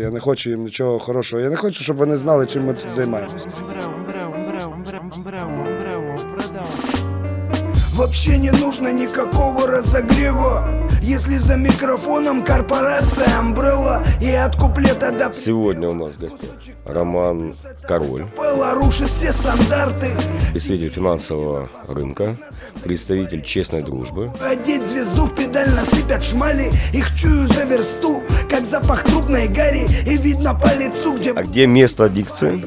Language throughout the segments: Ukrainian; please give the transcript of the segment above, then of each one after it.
Я не хочу їм нічого хорошого. Я не хочу, щоб вони знали, чим ми тут займаємося. Вообще не нужно никакого разогрева Если за микрофоном корпорация Umbrella И от куплета до Сегодня у нас в гостях Роман Король, пела рушит все стандарты представитель финансового рынка, представитель честной дружбы. Одеть звезду в педаль насыпят шмали Их чую за версту, как запах трупной гари И видно по лицу, где... А где место дикции?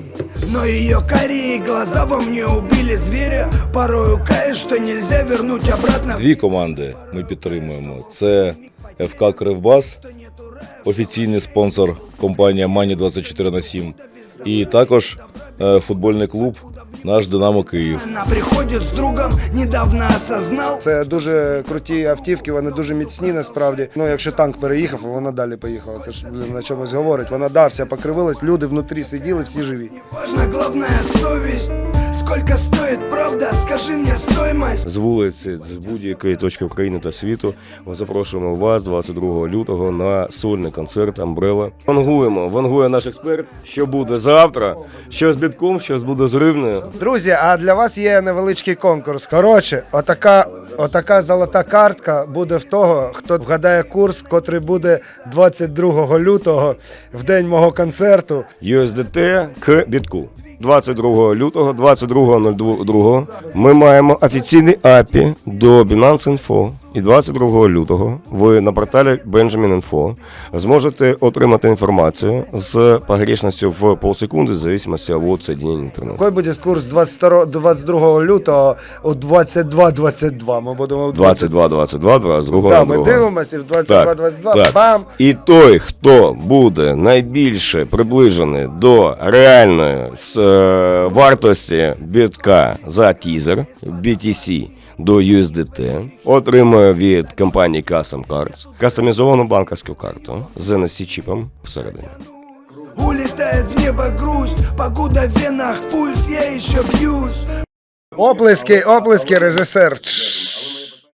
Но ее карие глаза во мне убили зверя Порою каюсь, что нельзя вернуть обратно Дві команди ми підтримуємо. Це ФК Кривбас, офіційний спонсор компанія Мані 24 на 7. І також е, футбольний клуб наш Динамо Київ. Она приходит с другом, недавно осознал Це дуже круті автівки, вони дуже міцні насправді. Ну, якщо танк переїхав, вона далі поїхала. Це ж блін, на чомусь говорить. Вона да, вся покривилась, люди внутрі сиділи, всі живі. Важна главная совесть Сколько стоит правда, скажи мне стоимость З вулиці, з будь-якої точки України та світу ми запрошуємо вас 22 лютого на сольний концерт Амбрела. Вангуємо, вангує наш експерт, що буде завтра, що з бітком, що буде з рибнею. Друзі, а для вас є невеличкий конкурс. Коротше, отака, отака золота картка буде в того, хто вгадає курс, котрий буде 22 лютого в день мого концерту. USDT к бітку. 22 лютого, 22.02 ми маємо офіційний апі до Binance Info. І 22 лютого ви на порталі Benjamin Info зможете отримати інформацію з погрешністю в полсекунди, в зависимості від соединения інтернету. Який буде курс 22, 22 лютого о 22.22. Ми будемо в 22, 22, 22, Да, ми 22. дивимося і в 22.22. так. Бам! І той, хто буде найбільше приближений до реальної е, вартості бітка за тізер BTC до USDT, отримує від компанії Custom Cards кастомізовану банківську карту з NFC-чіпом всередині. Улітає в небо грусть Погода в венах, пульс, я ще б'юсь. Оплески, оплески, режисер. Чш.